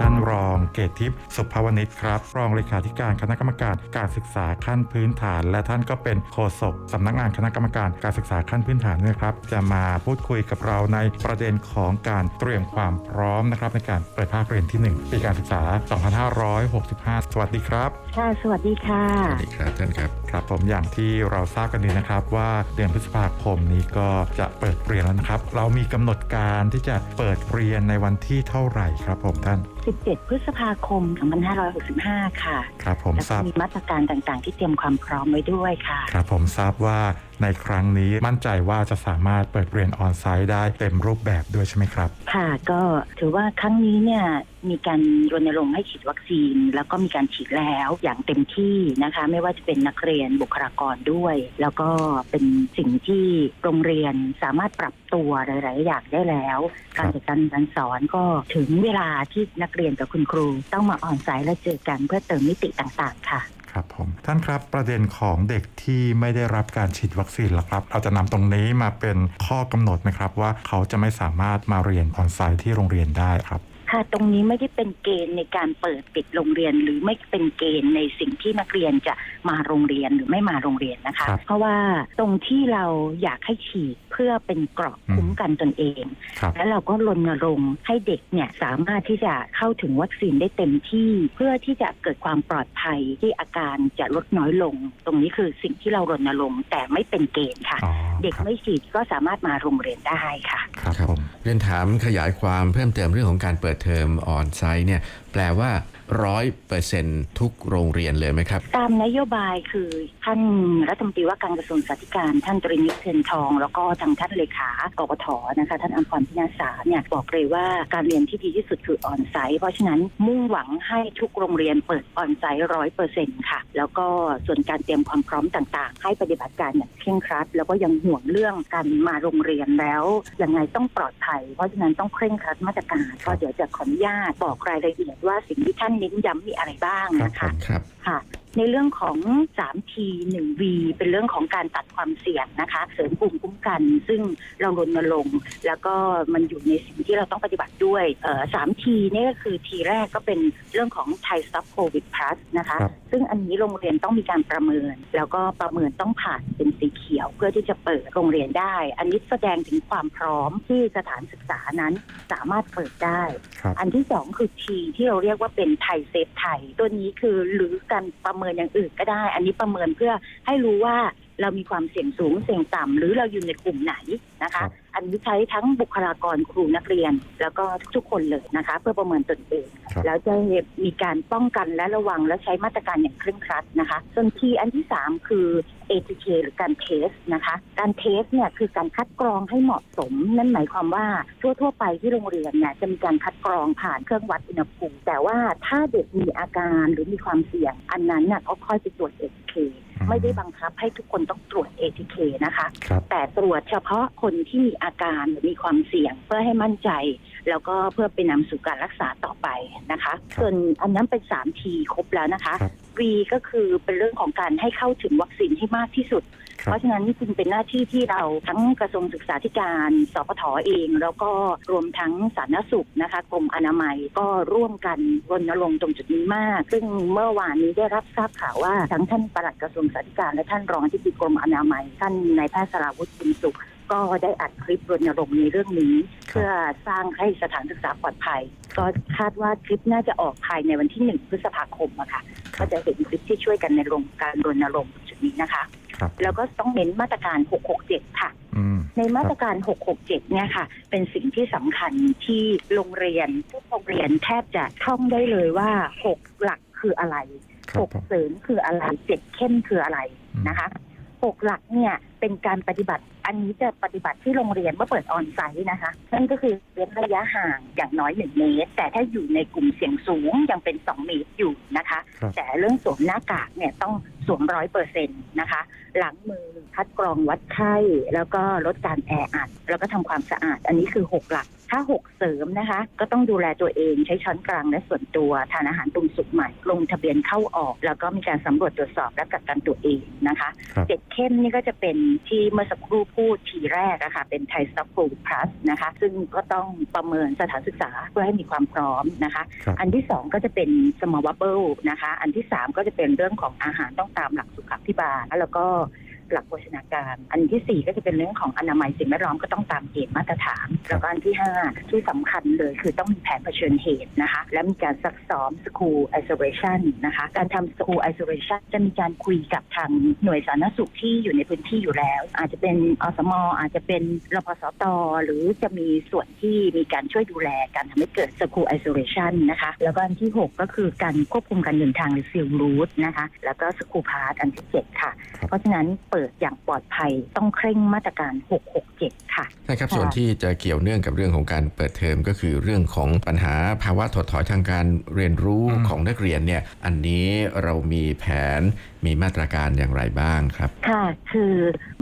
ท่านรองเกตทิพย์สุภวณิชครับ รองเลขาธิการคณะกรรมการการศึกษาขั้นพื้นฐาน และท่านก็เป็นโฆษกสำนักงานคณะกรรมการการศึกษาขั้นพื้นฐานด้วยครับ จะมาพูดคุยกับเราในประเด็นของการเตรียมความพร้อมนะครับในการเปิดภาคเรียนที่ 1 ปีการศึกษา 2565 สวัสดีครับ ค่ะ สวัสดีค่ะ สวัสดีครับท่านครับ ครับผมอย่างที่เราทราบกันดีนะครับ ว่าเดือนพฤษภาคมนี้ก็จะเปิดเรียนแล้วนะครับ เรามีกำหนดการที่จะเปิดเรียนในวันที่เท่าไหร่ครับผมท่าน17 พฤษภาคม 2565 ค่ะ ครับผมแล้วทก็ราบมีมาตรการต่างๆ ที่เตรียมความพร้อมไว้ด้วยค่ะ ครับผมทราบว่า ในครั้งนี้มั่นใจว่าจะสามารถเปิดเรียนออนไซต์ได้เต็มรูปแบบด้วยใช่ไหมครับ ค่ะก็ถือว่าครั้งนี้เนี่ยมีการรณรงค์ให้ฉีดวัคซีน แล้วก็มีการฉีดแล้วอย่างเต็มที่นะคะ ไม่ว่าจะเป็นนักเรียนบุคลากรด้วย แล้วก็เป็นสิ่งที่โรงเรียนสามารถปรับตัวหลาย ๆ อย่างได้แล้ว การจัดการการสอนก็ถึงเวลาที่นักเรียนกับคุณครู ต้องมาออนไซต์และเจอกันเพื่อเติมมิติต่าง ๆ ค่ะ ครับผมท่านครับประเด็นของเด็กที่ไม่ได้รับการฉีดวัคซีนล่ะครับ เราจะนำตรงนี้มาเป็นข้อกำหนดไหมครับ ว่าเขาจะไม่สามารถมาเรียนออนไซต์ที่โรงเรียนได้ครับ ค่ะตรงนี้ไม่ได้เป็นเกณฑ์ในการเปิดปิดโรงเรียน หรือไม่เป็นเกณฑ์ในสิ่งที่นักเรียนจะมาโรงเรียนหรือไม่มาโรงเรียนนะคะ ครับเพราะว่าตรงที่เราอยากให้ฉีดเพื่อเป็นเกราะอืม คุ้มกันตนเอง ครับ และเราก็รณรงค์ให้เด็กเนี่ยสามารถที่จะเข้าถึงวัคซีนได้เต็มที่ เพื่อที่จะเกิดความปลอดภัยที่อาการจะลดน้อยลง ตรงนี้คือสิ่งที่เรารณรงค์แต่ไม่เป็นเกณฑ์ค่ะ อ๋อ เด็กครับไม่ฉีดก็สามารถมาโรงเรียนได้ค่ะครับครับผมเรียนถามขยายความเพิ่มเติมเรื่องของการเปิดเทอมออนไซต์เนี่ยแปลว่า ร้อยเปอร์เซ็นทุกโรงเรียนเลยไหมครับ ตามนโยบายคือท่านรัฐมนตรีว่าการกระทรวงสาธารณสุขท่านตรีนิตเทนทอง แล้วก็ทางท่านเลขากกทนะคะ ท่านอัมพรพินาศาเนี่ยบอกเลยว่าการเรียนที่ดีที่สุดคือออนไซต์เพราะฉะนั้นมุ่งหวังให้ทุกโรงเรียนเปิดออนไซต์ร้อยเปอร์เซ็นค่ะ แล้วก็ส่วนการเตรียมความพร้อมต่างๆ ให้ปฏิบัติการอย่างเคร่งครัด แล้วก็ยังห่วงเรื่องการมาโรงเรียนแล้วยังไงต้องปลอดภัย เพราะฉะนั้นต้องเคร่งครัดมาตรการก็เดี๋ยวจะขออนุญาตบอกรายละเอียดว่าสิ่งที่ท่านเน้นย้ำมีอะไรบ้างนะคะครับค่ะในเรื่องของ 3T 1V เป็นเรื่องของการตัดความเสี่ยงนะคะ เสริมภูมิคุ้มกัน ซึ่งเรารณรงค์แล้วก็มันอยู่ในสิ่งที่เราต้องปฏิบัติด้วยเอ่อ 3T เนี่ยก็คือ T แรกก็เป็นเรื่องของ Thai Stop COVID Plus นะคะครับซึ่งอันนี้โรงเรียนต้องมีการประเมิน แล้วก็ประเมินต้องผ่านเป็นสีเขียว เพื่อที่จะเปิดโรงเรียนได้ อันนี้แสดงถึงความพร้อมที่สถานศึกษานั้นสามารถเปิดได้ครับอันที่สองคือทีที่เราเรียกว่าเป็นไทยเซฟไทยตัวนี้คือหรือการประเมินอย่างอื่นก็ได้ อันนี้ประเมินเพื่อให้รู้ว่าเรามีความเสี่ยงสูงเสี่ยงต่ำหรือเราอยู่ในกลุ่มไหนนะครัคะ อันนี้ใช้ทั้งบุคลากรครูนักเรียน แล้วก็ทุกๆคนเลยนะคะ เพื่อประเมินตนเองครับแล้วจะมีการป้องกันและระวังและใช้มาตรการอย่างเคร่งครัดนะคะ ส่วนทีอันที่สามคือ ATK หรือการเทสนะคะ การเทสเนี่ยคือการคัดกรองให้เหมาะสม นั่นหมายความว่าทั่วๆไปที่โรงเรียนเนี่ยจะมีการคัดกรองผ่านเครื่องวัดอุณหภูมิแต่ว่าถ้าเด็กมีอาการหรือมีความเสี่ยง อันนั้นน่ะเขาค่อยไปตรวจ ATK ไม่ได้บังคับให้ทุกคนต้องตรวจ ATK นะคะครับแต่ตรวจเฉพาะคนที่มีอาการหรือมีความเสี่ยงเพื่อให้มั่นใจ แล้วก็เพื่อไปนำสู่การรักษาต่อไปนะคะครับส่วนอันนั้นเป็น3ทีครบแล้วนะคะครับ V ก็คือเป็นเรื่องของการให้เข้าถึงวัคซีนให้มากที่สุดครั เพบราะฉะนั้นจึงเป็นหน้าที่ที่เราทั้งกระทรวงศึกษาธิการสปทเอง แล้วก็รวมทั้งสาธารณสุขนะคะกรมอนามัยก็ร่วมกันรณรงค์ตรงจุดนี้มาก ซึ่งเมื่อวานนี้ได้รับทราบข่าวว่าทั้งท่านปลัดกระทรวงสาธารณสุขและท่านรองที่ปรึกรมอนามัย ท่านนายแพทย์สราวุฒิบุญสุขก็ได้อัดคลิปรณรงค์ในเรื่องนี้ เพื่อสร้างให้สถานศึกษาปลอดภัย ก็คาดว่าคลิปน่าจะออกภายในวันที่หนึ่งพฤษภาคมอะค่ะครัก็บจะเห็นคลิปที่ช่วยกันในโรงการรณรงค์จุดนี้นะคะ ครับแล้วก็ต้องเน้นมาตรการ 667 ค่ะ อืมในมาตรการ 667 เนี่ยค่ะ เป็นสิ่งที่สำคัญที่โรงเรียนทุกโรงเรียนแทบจะท่องได้เลยว่า 6 หลักคืออะไร ครับผม 6 เสริมคืออะไร 7 เข้มคืออะไรนะคะ 6หลักเนี่ยเป็นการปฏิบัติอันนี้จะปฏิบัติที่โรงเรียนเมื่อเปิดออนไซต์นะคะ นั่นก็คือเว้นระยะห่างอย่างน้อย1เมตร แต่ถ้าอยู่ในกลุ่มเสี่ยงสูงยังเป็น2เมตรอยู่นะคะครับแต่เรื่องสวมหน้ากากเนี่ยต้องสวมร้อยเปอร์เซ็นต์นะคะล้างมือคัดกรองวัดไข้ แล้วก็ลดการแออัดแล้วก็ทำความสะอาด อันนี้คือ6หลัก ถ้าหกเสริมนะคะ ก็ต้องดูแลตัวเองใช้ช้อนกลางและส่วนตัว ทานอาหารปรุงสุกใหม่ ลงทะเบียนเข้าออก แล้วก็มีการสำรวจตรวจสอบและกักกันตัวเองนะคะครับเด็กเข้มนี่ก็จะเป็นที่เมื่อสักครู่พูดทีแรกอะค่ะเป็นไทสต็อกฟูลพลัสนะคะ ซึ่งก็ต้องประเมินสถานศึกษาเพื่อให้มีความพร้อมนะคะ ครับ อันที่สองก็จะเป็น small bubble นะคะ อันที่สามก็จะเป็นเรื่องของอาหารต้องตามหลักสุขภิบาล แล้วก็ หลักโภชนาการ อันที่สี่ก็จะเป็นเรื่องของอนามัยสิ่งแวดล้อมก็ต้องตามเกณฑ์มาตรฐาน แล้วก็อันที่ห้าที่สำคัญเลยคือต้องมีแผนเผชิญเหตุนะคะ และมีการซักซ้อม school isolation นะคะ การทำ school isolation จะมีการคุยกับทางหน่วยสาธารณสุขที่อยู่ในพื้นที่อยู่แล้ว อาจจะเป็นอสมอาจจะเป็นรพสต หรือจะมีส่วนที่มีการช่วยดูแลการทำให้เกิด school isolation นะคะ แล้วก็อันที่ 6 ก็คือการควบคุมการเดินทางหรือ seal route นะคะ แล้วก็ school pass อันที่ 7 ค่ะครับเพราะฉะนั้นเปิดอย่างปลอดภัยต้องเคร่งมาตรการ 667 ค่ะใช่ครับค่ะส่วนที่จะเกี่ยวเนื่องกับเรื่องของการเปิดเทอมก็คือเรื่องของปัญหาภาวะถดถอยทางการเรียนรู้อืมของนักเรียนเนี่ยอันนี้เรามีแผนมีมาตรการอย่างไรบ้างครับ ค่ะ คือ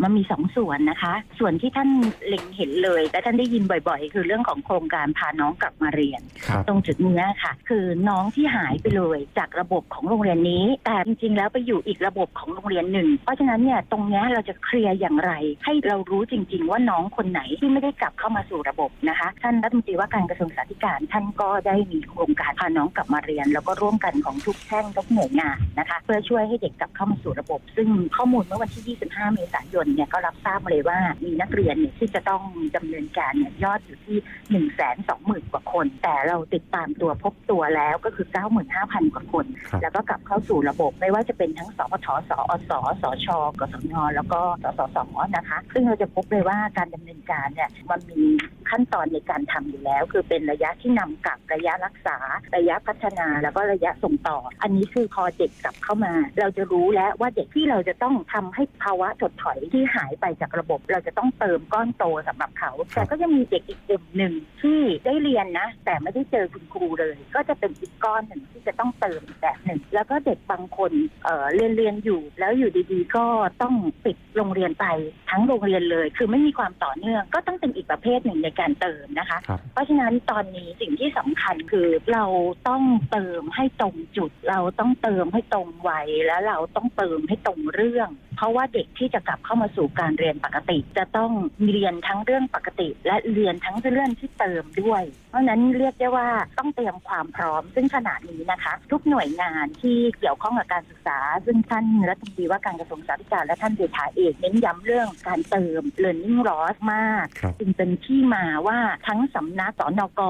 มันมีสองส่วนนะคะ ส่วนที่ท่านเล็งเห็นเลยและท่านได้ยินบ่อย ๆ คือเรื่องของโครงการพาน้องกลับมาเรียนครับตรงจุดเนี้ยค่ะ คือน้องที่หายไปเลยจากระบบของโรงเรียนนี้ แต่จริงๆแล้วไปอยู่อีกระบบของโรงเรียนหนึ่ง เพราะฉะนั้นเนี่ยตรงเนี้ยเราจะเคลียร์อย่างไร ให้เรารู้จริง ๆ ว่าน้องคนไหนที่ไม่ได้กลับเข้ามาสู่ระบบนะคะ ท่านรัฐมนตรีว่าการกระทรวงสาธารณสุขท่านก็ได้มีโครงการพาน้องกลับมาเรียน แล้วก็ร่วมกันของทุกแท่งทุกหน่วยงานนะคะ เพื่อช่วยให้เด็กกลับเข้ามาสู่ระบบ ซึ่งข้อมูลเมื่อวันที่ 25 เมษายนเนี่ยก็รับทราบมาเลยว่ามีนักเรียนเนี่ยที่จะต้องดำเนินการเนี่ยยอดอยู่ที่ 1 2 0 0 0 0 กว่าคน แต่เราติดตามตัวพบตัวแล้วก็คือ 95,000 กว่าคนครับแล้วก็กลับเข้าสู่ระบบไม่ว่าจะเป็นทั้งสพทสอสสชกสนแล้วก็สสสนะคะ ซึ่งเราจะพบเลยว่าการดำเนินการเนี่ยมันมี ขั้นตอนในการทำอยู่แล้ว คือเป็นระยะที่นำกลับระยะรักษา ระยะพัฒนาแล้วก็ระยะส่งต่อ อันนี้คือพอเด็กกลับเข้ามา เราจะรู้แล้วว่าเด็กที่เราจะต้องทำให้ภาวะถดถอยที่หายไปจากระบบ เราจะต้องเติมก้อนโตสำหรับเขา แต่ก็ยังมีเด็กอีกกลุ่มหนึ่งที่ได้เรียนนะ แต่ไม่ได้เจอคุณครูเลย ก็จะเป็นอีกก้อนหนึ่งที่จะต้องเติมแบบหนึ่งแล้วก็เด็กบางคนเอ่อเรียนเรียนอยู่ แล้วอยู่ดีๆ ก็ต้องปิดโรงเรียนไปทั้งโรงเรียนเลย คือไม่มีความต่อเนื่องก็ต้องเป็นอีกประเภทหนึ่งในการเติมนะคะครับเพราะฉะนั้นตอนนี้สิ่งที่สำคัญคือเราต้องเติมให้ตรงจุด เราต้องเติมให้ตรงวัยและเราต้องเติมให้ตรงเรื่อง เพราะว่าเด็กที่จะกลับเข้ามาสู่การเรียนปกติ จะต้องเรียนทั้งเรื่องปกติ และเรียนทั้งเรื่องที่เติมด้วย เพราะฉะนั้นเรียกได้ว่าต้องเตรียมความพร้อม ซึ่งขณะนี้นะคะ ทุกหน่วยงานที่เกี่ยวข้องกับการศึกษา ซึ่งท่านรัฐมนตรีว่าการกระทรวงสาธารณสุขและท่านเลขาเอกเน้นย้ำเรื่องการเติม learning loss มากครับจึงเป็นที่มาว่าทั้งสำนักสนก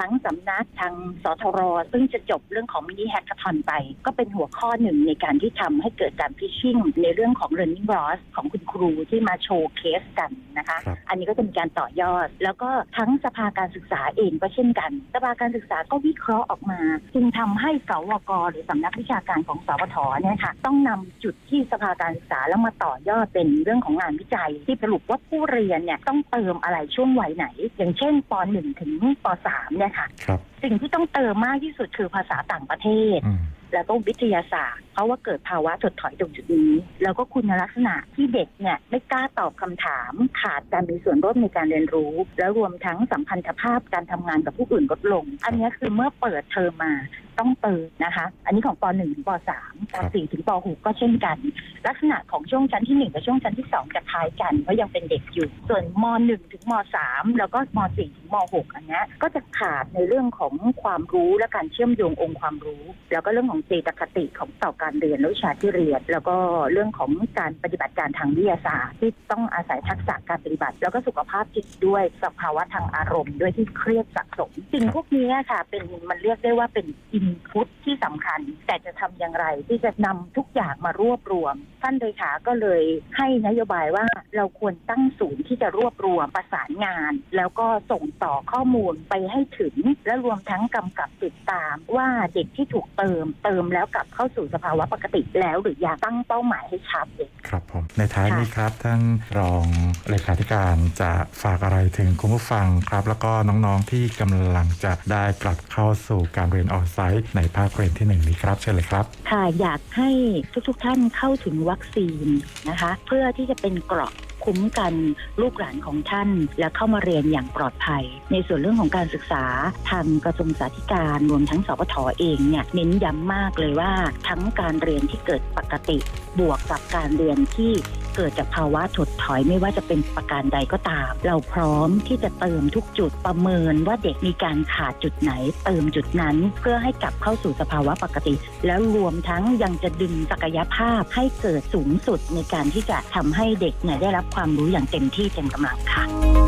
ทั้งสำนักทางสทรซึ่งจะจบเรื่องของมินิแฮกเกอร์ทอนไป ก็เป็นหัวข้อหนึ่งในการที่ทำให้เกิดการพิชชิ่งในเรื่องของ learning loss ของคุณครูที่มาโชว์เคสกันนะคะครับอันนี้ก็จะมีการต่อยอด แล้วก็ทั้งสภาการศึกษาเองก็เช่นกัน สภาการศึกษาก็วิเคราะห์ออกมา จึงทำให้สวกหรือสำนักวิชาการของสวทเนี่ยค่ะต้องนำจุดที่สภาการศึกษาแล้วมาต่อยอดเป็นเรื่องของงานวิจัย ที่สรุปว่าผู้เรียนเนี่ยต้องเติมอะไรช่วงวัยไหน อย่างเช่นป .1 ถึงป .3 เนี่ยค่ะครับสิ่งที่ต้องเติมมากที่สุดคือภาษาต่างประเทศอืม แล้วก็วิทยาศาสตร์ เพราะว่าเกิดภาวะถดถอยตรงจุดนี้ แล้วก็คุณลักษณะที่เด็กเนี่ยไม่กล้าตอบคำถาม ขาดการมีส่วนร่วมในการเรียนรู้ แล้วรวมทั้งสัมพันธภาพการทำงานกับผู้อื่นลดลง อันนี้คือเมื่อเปิดเทอมมา ต้องเติมนะคะ อันนี้ของป .1 ถึงป .3 ป .4 ถึงป .6 ก็เช่นกัน ลักษณะของช่วงชั้นที่ 1 กับช่วงชั้นที่ 2 จะคล้ายกันเพราะยังเป็นเด็กอยู่ ส่วนม .1 ถึงม .3 แล้วก็ม .4 ถึงม .6 อันเนี้ยก็จะขาดในเรื่องของความรู้และการเชื่อมโยงองค์ความรู้ แล้วก็เรื่องของเจตคติของต่อการเรียนและวิชาที่เรียน แล้วก็เรื่องของการปฏิบัติการทางวิทยาศาสตร์ที่ต้องอาศัยทักษะการปฏิบัติ แล้วก็สุขภาพจิตด้วยสภาวะทางอารมณ์ด้วยที่เครียดสะสมสิ่งพวกนี้ค่ะเป็นมันเรียกได้ว่าเป็นอินพุตที่สำคัญ แต่จะทำอย่างไร ที่จะนำทุกอย่างมารวบรวม ท่านเลขาก็เลยให้นโยบายว่าเราควรตั้งศูนย์ที่จะรวบรวมประสานงาน แล้วก็ส่งต่อข้อมูลไปให้ถึง และรวมทั้งกำกับติดตาม ว่าเด็กที่ถูกเติม เติมแล้วกลับเข้าสู่สภาวะปกติแล้วหรือยังตั้งเป้าหมายให้ชัดเจนครับผมในท้ายนี้ครับท่านรองเลขาธิการจะฝากอะไรถึงคุณผู้ฟังครับ แล้วก็น้องๆที่กำลังจะได้กลับเข้าสู่การเรียนออนไซต์ในภาคเรียนที่หนึ่งนี้ครับเชิญเลยครับ ค่ะอยากให้ทุกๆทท่านเข้าถึงวัคซีนนะคะ เพื่อที่จะเป็นเกราะคุ้มกันลูกหลานของท่าน และเข้ามาเรียนอย่างปลอดภัย ในส่วนเรื่องของการศึกษาทางกระทรวงสาธิการรวมทั้งสปทเองเนี่ยเน้นย้ำมากเลยว่าทั้งการเรียนที่เกิดปกติ บวกกับการเรียนที่ เกิดจากภาวะถดถอยไม่ว่าจะเป็นประการใดก็ตาม เราพร้อมที่จะเติมทุกจุดประเมินว่าเด็กมีการขาดจุดไหน เติมจุดนั้นเพื่อให้กลับเข้าสู่สภาวะปกติ แล้วรวมทั้งยังจะดึงศักยภาพให้เกิดสูงสุดในการที่จะทำให้เด็กเนี่ยได้รับความรู้อย่างเต็มที่เต็มกำลังค่ะ